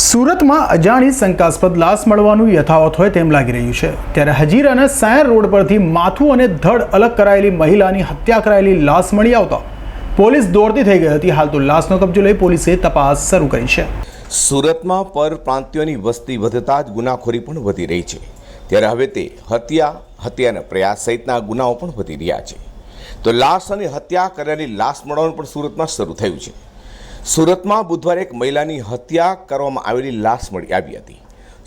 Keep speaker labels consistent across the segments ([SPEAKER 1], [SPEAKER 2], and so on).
[SPEAKER 1] સુરતમાં અજાણી શંકાસ્પદ લાશ મળવાનું યથાવત હોય તેમ લાગી રહ્યું છે. ત્યારે હજીરાના સાયર રોડ પરથી માથું અને ધડ અલગ કરાયેલી મહિલાની હત્યા કરાયેલી લાશ મળી આવતા પોલીસ દોડતી થઈ ગઈ હતી. હાલ તો લાશનો કબજો લઈ પોલીસે તપાસ શરૂ કરી છે.
[SPEAKER 2] સુરતમાં પરપ્રાંતિયોની વસ્તી વધતા જ ગુનાખોરી પણ વધી રહી છે. ત્યારે હવે તે હત્યા, હત્યાના પ્રયાસ સહિતના ગુનાઓ પણ વધી રહ્યા છે. તો લાશ અને હત્યા કરેલી લાશ મળવાનું પણ સુરતમાં શરૂ થયું છે. સુરતમાં બુધવારે એક મહિલાની હત્યા કરવામાં આવેલી લાશ મળી આવી હતી.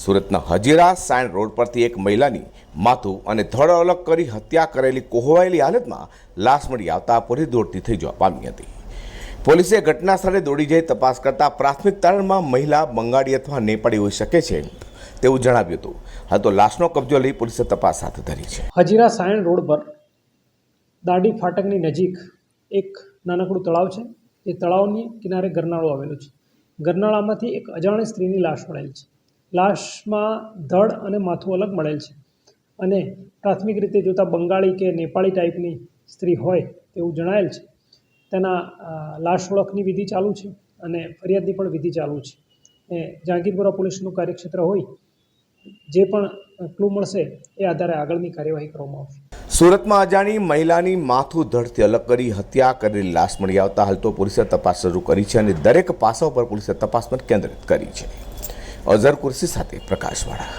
[SPEAKER 2] સુરતના હજીરા સાયણ રોડ પરથી એક મહિલાની માથું અને ધડ અલગ કરી હત્યા કરેલી કોહવાયેલી હાલતમાં લાશ મળી આવતા પોલીસ દોડતી થઈ જવા પામી હતી. પોલીસે ઘટના સ્થળે દોડી જઈ તપાસ કરતા પ્રાથમિક તારણમાં મહિલા બંગાળી અથવા નેપાળી હોઈ શકે છે તેવું જણાવ્યું હતું. હાલ તો લાશનો કબજો લઈ પોલીસે તપાસ હાથ ધરી છે.
[SPEAKER 3] હજીરા સાયણ રોડ પર દાંડી ફાટકની નજીક એક નાનકડું તળાવ છે. એ તળાવની કિનારે ગરનાળો આવેલો છે. ગરનાળામાંથી એક અજાણી સ્ત્રીની લાશ મળેલ છે. લાશમાં ધડ અને માથું અલગ મળેલ છે અને પ્રાથમિક રીતે જોતાં બંગાળી કે નેપાળી ટાઈપની સ્ત્રી હોય તેવું જણાયેલ છે. તેના લાશ ઓળખની વિધિ ચાલુ છે અને ફરિયાદની પણ વિધિ ચાલુ છે. એ જહાંગીરપુરા પોલીસનું કાર્યક્ષેત્ર હોય જે પણ ક્લુ મળશે એ આધારે આગળની કાર્યવાહી કરવામાં આવશે.
[SPEAKER 2] સુરતમાં અજાણી મહિલાની માથું ધડથી અલગ કરી હત્યા કરેલી લાશ મળી આવતા હાલ તો પોલીસે તપાસ શરૂ કરી છે અને દરેક પાસા પર પોલીસે તપાસ પર કેન્દ્રિત કરી છે. અઝર કુર્સી સાથે પ્રકાશવાળા.